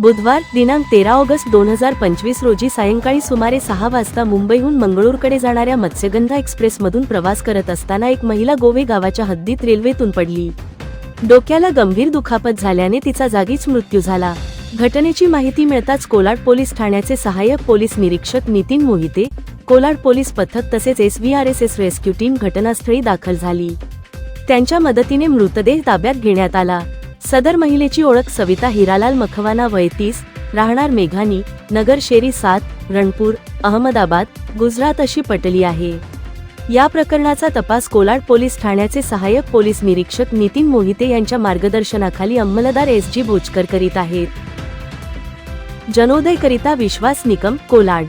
बुधवार दिनांक तेरा ऑगस्ट दोन हजार पंचवीस रोजी सायंकाळी सुमारे सहा वाजता मुंबईहून मंगळूरकडे जाणाऱ्या मत्स्यगंधा एक्सप्रेसमधून प्रवास करत असताना एक महिला गोवे गावाच्या हद्दीत रेल्वेतून पडली. डोक्याला गंभीर दुखापत झाल्याने तिचा जागीच मृत्यू झाला. घटनेची माहिती मिळताच कोलाड पोलीस ठाण्याचे सहाय्यक पोलीस निरीक्षक नितीन मोहिते कोलाड पोलीस पथक तसेच S V R S S rescue team घटनास्थळी दाखल झाली. त्यांच्या मदतीने मृतदेह ताब्यात घेण्यात आला. सदर महिलेची ओळख सविता हिरालाल मखवाना वय तीस राहणार मेघानी नगर शेरी सात रणपूर अहमदाबाद गुजरात अशी पटली आहे. या प्रकरणाचा तपास कोलाड पोलीस ठाण्याचे सहाय्यक पोलीस निरीक्षक नितीन मोहिते यांच्या मार्गदर्शनाखाली अंमलदार एस जी भोजकर करीत आहेत. जनोदयकरिता विश्वास निकम कोलाड.